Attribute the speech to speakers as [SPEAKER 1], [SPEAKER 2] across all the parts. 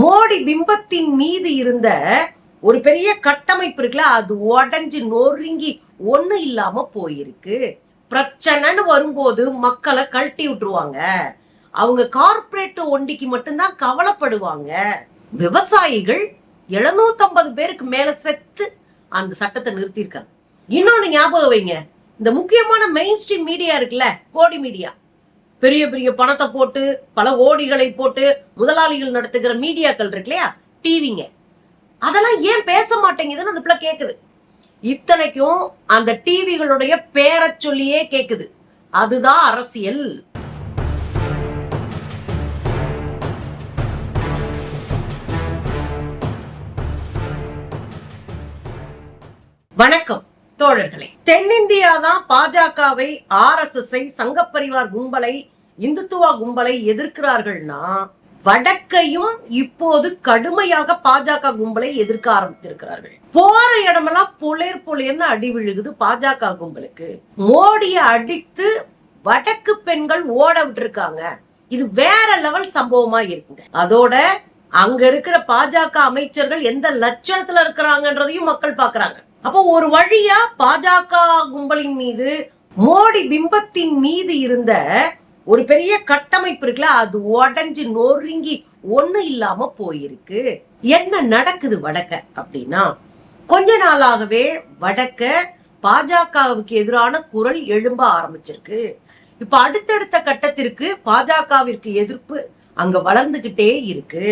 [SPEAKER 1] மோடி பிம்பத்தின் மீது இருந்த ஒரு பெரிய கட்டமைப்பு இருக்குல்ல அது உடஞ்சு நொறுங்கி ஒண்ணு இல்லாம போயிருக்கு. பிரச்சனைன்னு வரும்போது மக்களை கழட்டி விட்டுருவாங்க. அவங்க கார்பரேட் ஒண்டிக்கு மட்டும்தான் கவலைப்படுவாங்க. விவசாயிகள் 750 பேருக்கு மேல செத்து அந்த சட்டத்தை நிறுத்தியிருக்காங்க. இன்னொன்னு ஞாபகம் வைங்க. இந்த முக்கியமான மெயின் ஸ்ட்ரீம் மீடியா இருக்குல்ல கோடி மீடியா பெரிய பெரிய பணத்தை போட்டு பல ஓடிகளை போட்டு முதலாளிகள் நடத்துகிற மீடியாக்கள் இருக்கு இல்லையா? டிவிங்க. அதெல்லாம் ஏன் பேச மாட்டேங்குதுன்னு அந்த பிள்ளை கேட்குது இத்தனைக்கும் அந்த டிவிகளுடைய பேரை சொல்லியே கேட்குது அதுதான் அரசியல். வணக்கம். தோழர்களே தென்னிந்தியா தான் பாஜகவை ஆர் எஸ் எஸ் சங்கப்பரிவார் கும்பலை இந்துத்துவா கும்பலை எதிர்க்கிறார்கள்னா வடக்கையும் இப்போது கடுமையாக பாஜக கும்பலை எதிர்க்க ஆரம்பித்திருக்கிறார்கள். போற இடமெல்லாம் புலேர் புலேர்னு அடி விழுகுது பாஜக கும்பலுக்கு. மோடிய அடித்து வடக்கு பெண்கள் ஓட விட்டுருக்காங்க. இது வேற லெவல் சம்பவமா இருக்குங்க. அதோட அங்க இருக்கிற பாஜக அமைச்சர்கள் எந்த லட்சணத்துல இருக்கிறாங்கன்றதையும் மக்கள் பாக்குறாங்க. அப்போ ஒரு வழியா பாஜக கும்பலின் மீது மோடி பிம்பத்தின் மீது இருந்த ஒரு பெரிய கட்டமைப்பு இருக்குல்ல அது உடஞ்சு நொறுங்கி ஒண்ணு இல்லாம போயிருக்கு. என்ன நடக்குது வடக்க அப்படின்னா கொஞ்ச நாளாகவே வடக்க பாஜகவுக்கு எதிரான குரல் எழும்ப ஆரம்பிச்சிருக்கு. இப்ப அடுத்தடுத்த கட்டத்திற்கு பாஜகவிற்கு எதிர்ப்பு அங்க வளர்ந்துகிட்டே இருக்கு.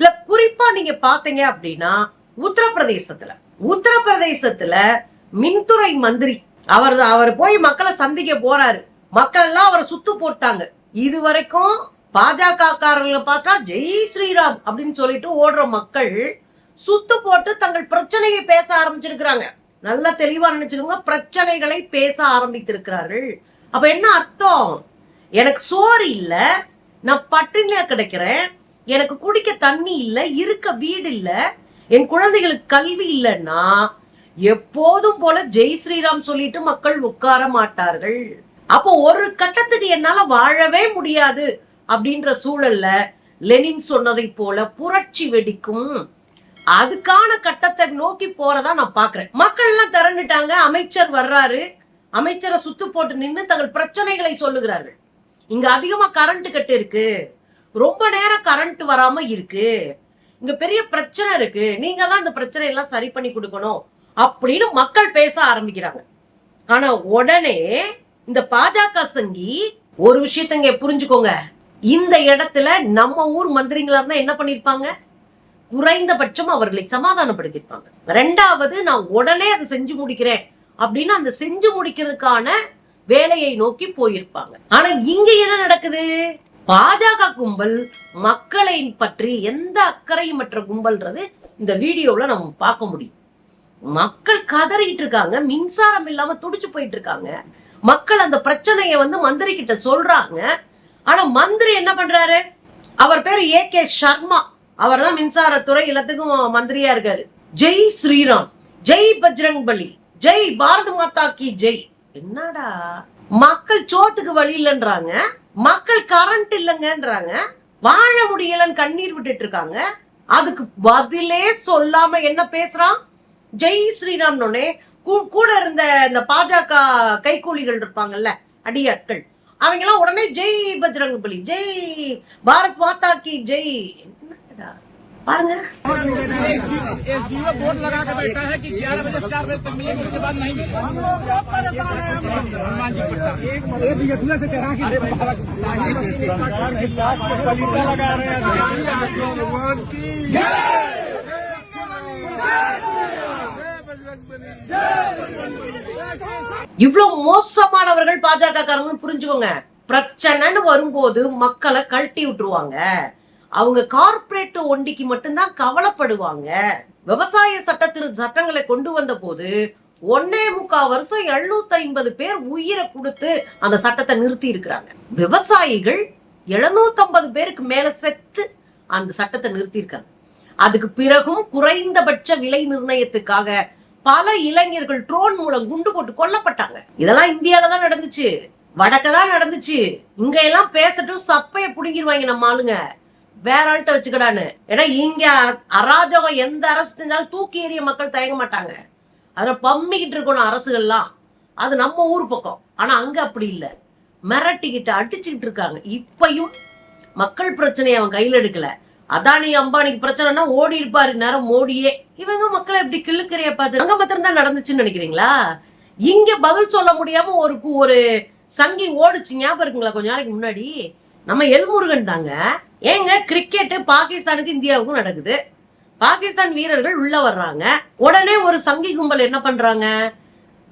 [SPEAKER 1] இல்ல குறிப்பா நீங்க பாத்தீங்க அப்படின்னா உத்தரப்பிரதேசத்துல. உத்தரப்பிரதேசத்துல மின்துறை மந்திரி அவர் அவர் போய் மக்களை சந்திக்க போறாரு. மக்கள் எல்லாம் அவரை சுத்து போட்டாங்க. இது வரைக்கும் பாஜக காரர்களை பார்த்தா ஜெய் ஸ்ரீராம் அப்படின்னு சொல்லிட்டு ஓடுற மக்கள் சுத்து போட்டு தங்கள் பிரச்சனையை பேச ஆரம்பிச்சிருக்கிறாங்க. நல்லா தெளிவா நினைச்சுக்கோங்க பிரச்சனைகளை பேச ஆரம்பித்திருக்கிறார்கள். அப்ப என்ன அர்த்தம்? எனக்கு சோறு இல்ல நான் பட்டினியா கிடைக்கிறேன் எனக்கு குடிக்க தண்ணி இல்ல இருக்க வீடு இல்லை என் குழந்தைகளுக்கு கல்வி இல்லைன்னா எப்போதும் போல ஜெய் ஸ்ரீராம் சொல்லிட்டு மக்கள் உட்கார மாட்டார்கள். அப்போ ஒரு கட்டத்துக்கு என்னால வாழவே முடியாது அப்படின்ற சூழல்ல லெனின் சொன்னதை போல புரட்சி வெடிக்கும். அதுக்கான கட்டத்தை நோக்கி போறதா நான் பாக்குறேன். மக்கள் எல்லாம் திறந்துட்டாங்க அமைச்சர் வர்றாரு. அமைச்சரை சுத்து போட்டு நின்று தங்கள் பிரச்சனைகளை சொல்லுகிறார்கள். இங்க அதிகமா கரண்ட் கட்டு இருக்கு. ரொம்ப நேரம் கரண்ட் வராம இருக்கு. இங்க பெரிய பிரச்சனை இருக்கு. நீங்க தான் இந்த பிரச்சனை எல்லாம் சரி பண்ணி கொடுக்கணும் அப்படின்னு மக்கள் பேச ஆரம்பிக்கிறாங்க. ஆனா உடனே இந்த பாஜக சங்கி ஒரு விஷயத்த இங்க புரிஞ்சுக்கோங்க. இந்த இடத்துல நம்ம ஊர் மந்திரிங்களா இருந்தா என்ன பண்ணிருப்பாங்க? குறைந்தபட்சம் அவர்களை சமாதானப்படுத்திருப்பாங்க. ரெண்டாவது நான் உடனே அதை செஞ்சு முடிக்கிறேன் அப்படின்னு அந்த செஞ்சு முடிக்கிறதுக்கான வேலையை நோக்கி போயிருப்பாங்க. ஆனா இங்க என்ன நடக்குது? பாஜக கும்பல் மக்களை பற்றி எந்த அக்கறையும் மற்ற கும்பல்ன்றது இந்த வீடியோவில் நம்ம பார்க்க முடியும். மக்கள் கதறிட்டு இருக்காங்க மின்சாரம் இல்லாம துடிச்சு போயிட்டு இருக்காங்க. மக்கள் அந்த பிரச்சனையை வந்து மந்திரி கிட்ட சொல்றாங்க. ஆனா மந்திரி என்ன பண்றாரு? அவர் பேர் ஏ கே சர்மா. அவர் தான் மின்சாரத்துறை எல்லாத்துக்கும் மந்திரியா இருக்காரு. ஜெய் ஸ்ரீராம். ஜெய் பஜ்ரங் பலி ஜெய் பாரத மாதா கி ஜெய். என்னடா? மக்கள் சோத்துக்கு வழி இல்லைன்றாங்க. மக்கள் கரண்ட் இல்லைங்கன்றாங்க. வாழ முடியலன்னு கண்ணீர் விட்டுட்டு இருக்காங்க. அதுக்கு பதிலே சொல்லாம என்ன பேசுறான்? ஜெய் ஸ்ரீராம் கூட இருந்த இந்த பாஜக கைக்கூலிகள் இருப்பாங்கல்ல அடியாட்கள். அவங்க எல்லாம் உடனே ஜெய் பஜ்ரங் பலி ஜெய் பாரத் மாதா கி ஜெய் என்னடா பாருங்க
[SPEAKER 2] एक जीरो बोर्ड लगा के बैठा है कि ग्यारह बजे चार बजे तक मिलेंगे उसके बाद नहीं मिलेगा हनुमान जी पट्टा एक यज्ञ से कह अरे पलीसा लगा रहे हैं भगवान की
[SPEAKER 1] இவ்வளவு மோசமானவர்கள் பாஜக காரங்க புரிஞ்சுக்கோங்க பிரச்சனைன்னு வரும்போது மக்களை கழட்டி விட்டுருவாங்க அவங்க கார்ப்பரேட் ஒண்டிக்கு மட்டும்தான் கவலைப்படுவாங்க. விவசாய சட்டத்திரு சட்டங்களை கொண்டு வந்த போது ஒன்னே முக்கால் வருஷம் எழுநூத்தி ஐம்பது பேர் உயிரை கொடுத்து அந்த சட்டத்தை நிறுத்தி இருக்கிறாங்க விவசாயிகள் 750 பேருக்கு மேல செத்து அந்த சட்டத்தை நிறுத்தி இருக்காங்க அதுக்கு பிறகும் குறைந்தபட்ச விலை நிர்ணயத்துக்காக பல இளைஞர்கள் ட்ரோன் மூலம் குண்டு போட்டு கொல்லப்பட்டாங்க. இதெல்லாம் இந்தியால தான் நடந்துச்சு. வடக்க தான் நடந்துச்சு. இங்க எல்லாம் பேசட்டும் சப்பைய புடுங்கிடுவாங்க நம்ம ஆளுங்க. வேற ஆள்கிட்ட வச்சுக்கடான்னு. ஏன்னா இங்க அராஜகம் எந்த அரசு செஞ்சாலும் தூக்கி எறிய மக்கள் தயங்க மாட்டாங்க. அதில் பம்மிக்கிட்டு இருக்கணும் அரசுகள்லாம். அது நம்ம ஊர் பக்கம். ஆனா அங்க அப்படி இல்லை. மிரட்டிக்கிட்டு அடிச்சுக்கிட்டு இருக்காங்க. இப்பையும் மக்கள் பிரச்சனையை அவன் கையில் எடுக்கல. அதானி அம்பானிக்கு பிரச்சனைனா ஓடி இருப்பாரு. நேரம் மோடியே. இவங்க மக்களை எப்படி கிள்ளுக்கறைய பார்த்து அங்க மாத்திரம் தான் நடந்துச்சுன்னு நினைக்கிறீங்களா? இங்க பதில் சொல்ல முடியாம ஒரு ஒரு சங்கி ஓடுச்சு. ஞாபகம் இருக்குங்களா? கொஞ்ச நாளைக்கு முன்னாடி. நம்ம எல்முருகன் தாங்க. ஏங்க கிரிக்கெட் பாகிஸ்தானுக்கு இந்தியாவுக்கும் நடக்குது. பாகிஸ்தான் வீரர்கள் உள்ள வர்றாங்க. உடனே ஒரு சங்கி கும்பல் என்ன பண்றாங்க?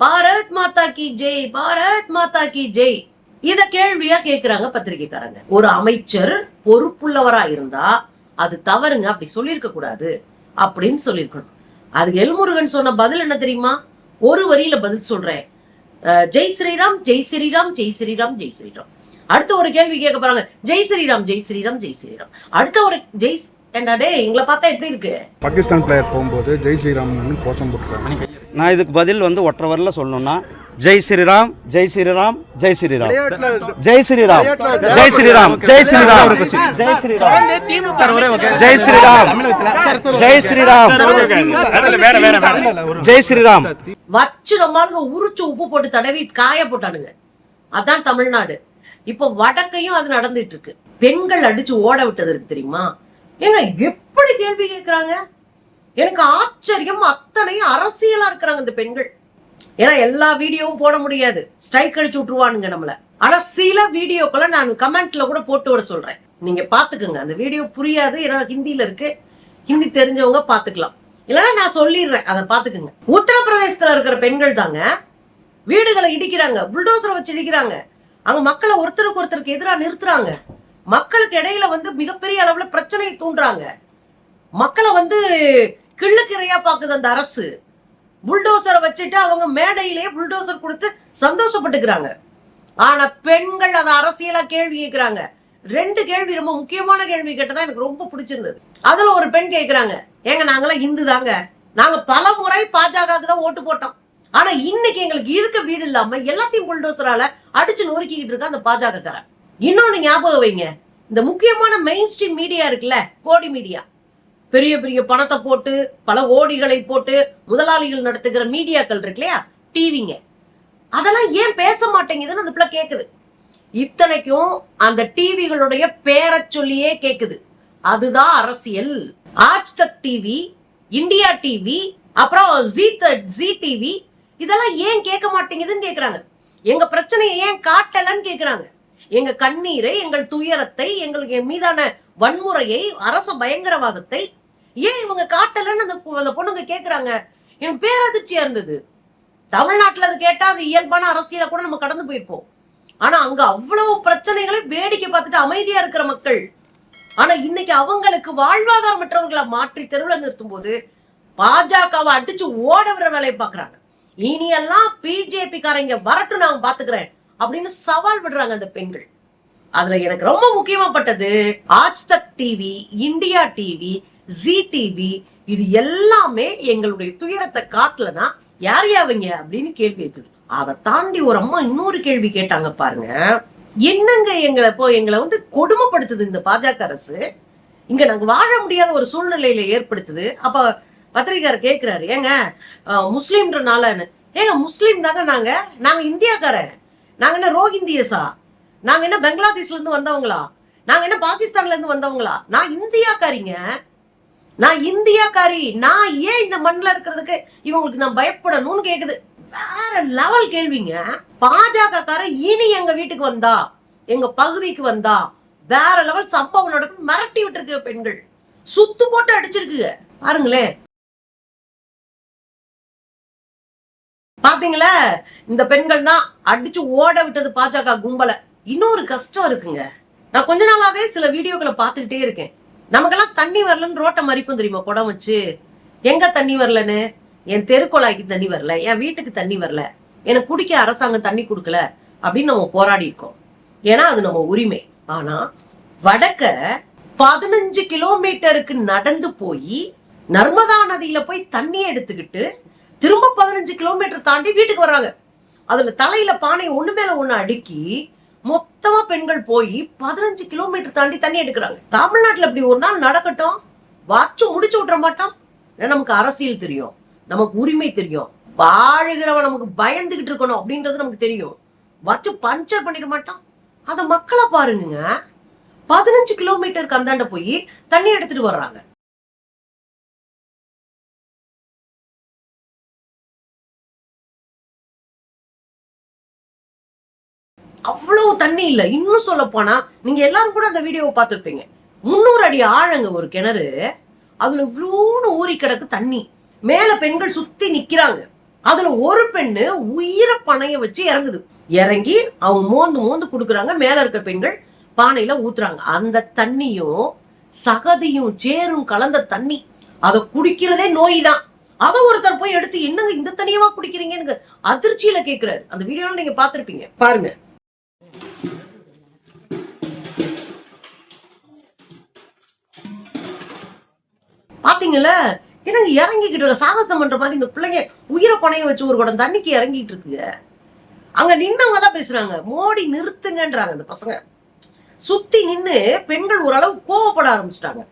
[SPEAKER 1] பாரத் மாதா கி ஜெய் பாரத் மாதா கி ஜெய். இத கேள்வியா கேக்குறாங்க பத்திரிகைக்காரங்க. ஒரு அமைச்சர் பொறுப்புள்ளவரா இருந்தா அது தவறுங்க அப்படி சொல்லியிருக்க கூடாது அப்படின்னு சொல்லியிருக்கணும் அது எல்முருகன் சொன்ன பதில் என்ன தெரியுமா? ஒரு வரியில பதில் சொல்றேன். ஜெய் ஸ்ரீராம் ஜெய் ஸ்ரீராம் ஜெய் ஸ்ரீராம் ஜெய் ஸ்ரீராம். அடுத்த ஒரு கேள்வி கேட்க போறாங்க ஜெய் ஸ்ரீராம் ஜெய் ஸ்ரீராம் ஜெய் ஸ்ரீராம் அடுத்த ஒரு ஜெய் டேய் எங்களை பார்த்தா எப்படி இருக்கு
[SPEAKER 3] பாகிஸ்தான் பிளேயர் போகும்போது ஜெய் ஸ்ரீராம்னு கோஷம் போட்டுருக்காங்க
[SPEAKER 4] நான் இதுக்கு பதில் வந்து ஒற்றை வரல சொல்லணும்னா ஜெய் ஸ்ரீராம் ஜெய் ஸ்ரீராம் ஜெய் ஸ்ரீராம் ஜெய் ஸ்ரீராம் ஜெய் ஸ்ரீராம் ஜெய் ஸ்ரீராம் ஜெய் ஸ்ரீராம் ஜெய் ஸ்ரீராம் ஜெய் ஸ்ரீராம் ஜெய் ஸ்ரீராம்
[SPEAKER 1] வச்சு நம்மளுங்க உரிச்சு உப்பு போட்டு தடவி காய போட்டானுங்க அதான் தமிழ்நாடு இப்போ வடக்கையும் அது நடந்துட்டு இருக்கு பெண்கள் அடிச்சு ஓட விட்டது இருக்கு தெரியுமா? ஏங்க எப்படி கேள்வி கேட்கிறாங்க? எனக்கு ஆச்சரியம் அத்தனையும் அரசியலா இருக்கிறாங்க இந்த பெண்கள். ஏன்னா எல்லா வீடியோவும் போட முடியாது. ஸ்ட்ரைக் அடிச்சு விட்டுருவானுங்க நம்மள. ஆனா சில வீடியோக்களை நான் கமெண்ட்ல கூட போட்டு விட சொல்றேன். நீங்க பாத்துக்கோங்க. அந்த வீடியோ புரியாது. ஏன்னா ஹிந்தியில இருக்கு. ஹிந்தி தெரிஞ்சவங்க பாத்துக்கலாம். இல்லைன்னா நான் சொல்லிடுறேன். அதை பாத்துக்கோங்க. உத்தரப்பிரதேசத்துல இருக்கிற பெண்கள் தாங்க வீடுகளை இடிக்கிறாங்க. புல்டோசரை வச்சு இடிக்கிறாங்க. அங்க மக்களை ஒருத்தருக்கு ஒருத்தருக்கு எதிராக நிறுத்துறாங்க. மக்களுக்கு இடையில வந்து மிகப்பெரிய அளவுல பிரச்சனையை தூண்டுறாங்க. மக்களை வந்து கிள்ளுக்கிறையா பாக்குது அந்த அரசு. புல்டோசரை வச்சுட்டு அவங்க மேடையிலேயே புல்டோசர் கொடுத்து சந்தோஷப்பட்டுக்கிறாங்க. ஆனா பெண்கள் அதை அரசியலா கேள்வி கேட்கிறாங்க ரெண்டு கேள்வி ரொம்ப முக்கியமான கேள்வி கேட்டதா எனக்கு ரொம்ப பிடிச்சிருந்தது. அதுல ஒரு பெண் கேட்கிறாங்க ஏங்க நாங்களாம் இந்து தாங்க நாங்க பல முறை பாஜகவுக்கு தான் ஓட்டு போட்டோம். ஆனா இன்னைக்கு எங்களுக்கு இழுக்க வீடு இல்லாம எல்லாத்தையும் புல்டோசரால அடிச்சு நொறுக்கிக்கிட்டு இருக்க அந்த பாஜக காரன் இன்னொன்னு ஞாபகம் வைங்க. இந்த முக்கியமான மெயின் ஸ்ட்ரீம் மீடியா இருக்குல்ல கோடி மீடியா பெரிய பெரிய பணத்தை போட்டு பல ஓடிகளை போட்டு முதலாளிகள் நடத்துகிற மீடியாக்கள் இருக்கு இல்லையா? டிவிங்க அதெல்லாம் ஏன் பேச மாட்டேங்குதுன்னு அந்த பிள்ளை கேக்குது. இத்தனைக்கும் அந்த டிவிகளுடைய பேரை சொல்லியே கேக்குது. அதுதான் அரசியல். Aaj Tak TV India TV அப்புறம் ஜி ஜி டிவி இதெல்லாம் ஏன் கேட்க மாட்டேங்குதுன்னு கேட்குறாங்க எங்க பிரச்சனையை ஏன் காட்டலன்னு கேட்குறாங்க எங்க கண்ணீரை எங்கள் துயரத்தை எங்களுக்கு என் மீதான வன்முறையை அரச பயங்கரவாதத்தை ஏன் இவங்க காட்டலன்னு அந்த அந்த பொண்ணுங்க கேட்குறாங்க எனக்கு பேரதிர்ச்சியா இருந்தது. தமிழ்நாட்டில் அது கேட்டால் அது இயல்பான அரசியலை கூட நம்ம கடந்து போயிருப்போம். ஆனா அங்க அவ்வளவு பிரச்சனைகளை வேடிக்கை பார்த்துட்டு அமைதியா இருக்கிற மக்கள் ஆனா இன்னைக்கு அவங்களுக்கு வாழ்வாதாரமற்றவர்களை மாற்றி தெருவில் நிறுத்தும் போது பாஜகவை அடிச்சு ஓட விடுற வேலையை பார்க்குறாங்க. இனி எல்லாம் பிஜேபி காரங்க வரட்டும் நான் பாத்துக்கிறேன் அப்படின்னு சவால் விடுறாங்க அந்த பெண்கள். அதுல எனக்கு ரொம்ப முக்கியமாப்பட்டது Aaj Tak TV India TV Zee TV இது எல்லாமே எங்களுடைய துயரத்தை காட்டலனா யார் யாவங்க அப்படின்னு கேள்வி இருக்குது அதை தாண்டி ஒரு அம்மா இன்னொரு கேள்வி கேட்டாங்க பாருங்க. என்னங்க எங்களை இப்போ எங்களை வந்து கொடுமைப்படுத்துது இந்த பாஜக அரசு? இங்க நாங்க வாழ முடியாத ஒரு சூழ்நிலையில ஏற்படுத்துது. அப்ப பத்திரிகையார் கேட்குறாரு ஏங்க முஸ்லீம்ன்றனாலன்னு ஏங்க முஸ்லீம் தாங்க நாங்கள் நாங்கள் இந்தியாக்காரன். நாங்கள் என்ன ரோஹிந்தியஸா நாங்கள் என்ன பெங்களாதேஷ்லேருந்து வந்தவங்களா? நாங்கள் என்ன பாகிஸ்தான்லேருந்து வந்தவங்களா? நான் இந்தியாக்காரிங்க. நான் இந்தியாக்காரி. நான் ஏன் இந்த மண்ணில் இருக்கிறதுக்கு இவங்களுக்கு நான் பயப்படணும்னு கேட்குது வேற லெவல் கேள்விங்க. பாஜக காரன் இனி எங்கள் வீட்டுக்கு வந்தா? எங்கள் பகுதிக்கு வந்தா? வேற லெவல் சம்பவம் நடக்கும் மிரட்டி விட்டுருக்கு பெண்கள். சுத்து போட்டு அடிச்சிருக்குங்க. பாருங்களேன். பாத்தீங்களா? இந்த பெண்கள் தான் அடிச்சு ஓட விட்டது பாஜக கும்பல. இன்னொரு கஷ்டம் இருக்குங்க. நான் கொஞ்ச நாளாவே சில வீடியோக்களை பார்த்துக்கிட்டே இருக்கேன். நமக்கெல்லாம் தண்ணி வரலன்னு ரோட்டை மறிப்போம் தெரியுமா? குடம் வச்சு. எங்க தண்ணி வரலன்னு? என் தெருக்குழாய்க்கு தண்ணி வரல. என் வீட்டுக்கு தண்ணி வரல. எனக்கு குடிக்க அரசாங்கம் தண்ணி கொடுக்கல அப்படின்னு நம்ம போராடி இருக்கோம். ஏன்னா அது நம்ம உரிமை. ஆனா வடக்க பதினஞ்சு கிலோமீட்டருக்கு நடந்து போய் நர்மதா நதியில போய் தண்ணியை எடுத்துக்கிட்டு திரும்ப பதினஞ்சு கிலோமீட்டர் தாண்டி வீட்டுக்கு வர்றாங்க. அதுல தலையில பானை ஒண்ணு மேல ஒண்ணு அடுக்கி மொத்தமா பெண்கள் போய் பதினஞ்சு கிலோமீட்டர் தாண்டி தண்ணி எடுக்கிறாங்க. தமிழ்நாட்டுல இப்படி ஒரு நாள் நடக்கட்டும். வச்சு முடிச்சு விட்டுற மாட்டோம் ஏன்னா நமக்கு அரசியல் தெரியும். நமக்கு உரிமை தெரியும். வாழுகிறவன் நமக்கு பயந்துகிட்டு இருக்கணும் அப்படின்றது நமக்கு தெரியும். வச்சு பஞ்சர் பண்ணிட மாட்டான். அதை மக்களை பாருங்க. பதினஞ்சு கிலோமீட்டருக்கு அந்தாண்ட போய் தண்ணி எடுத்துட்டு வர்றாங்க. அவ்வளவு தண்ணி இல்லை. இன்னும் சொல்ல போனா நீங்க எல்லாரும் கூட அந்த வீடியோவை பார்த்துருப்பீங்க. முன்னூறு அடி ஆழங்க ஒரு கிணறு. அதுல இவ்வளோன்னு ஊறி கிடக்கு தண்ணி. மேல பெண்கள் சுத்தி நிக்கிறாங்க. அதுல ஒரு பெண்ணு உயிரை பனைய வச்சு இறங்குது. இறங்கி அவங்க மோந்து மோந்து கொடுக்குறாங்க. மேல இருக்க பெண்கள் பானையில ஊத்துறாங்க. அந்த தண்ணியும் சகதியும் சேரும் கலந்த தண்ணி. அதை குடிக்கிறதே நோய் தான் அதை ஒருத்தர் போய் எடுத்து என்னங்க இந்த தண்ணியவா குடிக்கிறீங்கன்னு அதிர்ச்சியில கேக்குறாரு. அந்த வீடியோல நீங்க பாத்திருப்பீங்க பாருங்க. பாத்தீங்கல்ல? என்னங்க இறங்கிக்கிட்டு இருக்க சாகசம் பண்ற மாதிரி இந்த பிள்ளைங்க உயிரை பணைய வச்சு ஒரு குடம் தண்ணிக்கு இறங்கிட்டு இருக்குங்க அங்க நின்னவங்க தான் பேசுறாங்க. மோடி நிறுத்துங்கன்றாங்க இந்த பசங்க. சுத்தி நின்னு பெண்கள் ஓரளவு கோவப்பட ஆரம்பிச்சிட்டாங்க.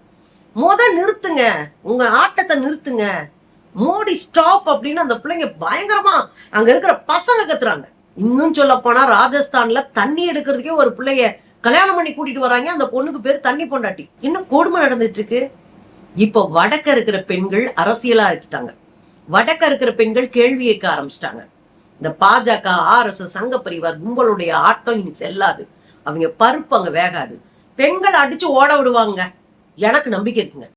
[SPEAKER 1] முத நிறுத்துங்க. உங்க ஆட்டத்தை நிறுத்துங்க. மோடி ஸ்டாப் அப்படின்னு அந்த பிள்ளைங்க பயங்கரமா அங்க இருக்கிற பசங்க கத்துறாங்க. இன்னும் சொல்ல போனா ராஜஸ்தான்ல தண்ணி எடுக்கிறதுக்கே ஒரு பிள்ளைய கல்யாணம் பண்ணி கூட்டிட்டு வராங்க. அந்த பொண்ணுக்கு பேர் தண்ணி பொண்டாட்டி. இன்னும் கொடுமை நடந்துட்டு இருக்கு. இப்போ வடக்க இருக்கிற பெண்கள் அரசியலா இருக்கிட்டாங்க. வடக்க இருக்கிற பெண்கள் கேள்வி கேட்க ஆரம்பிச்சிட்டாங்க. இந்த பாஜக ஆர்எஸ்எஸ் சங்க பரிவார் கும்பலுடைய ஆட்டம் இனி செல்லாது. அவங்க பருப்பு அங்க வேகாது. பெண்கள் அடிச்சு ஓட விடுவாங்க. எனக்கு நம்பிக்கை இருக்குங்க.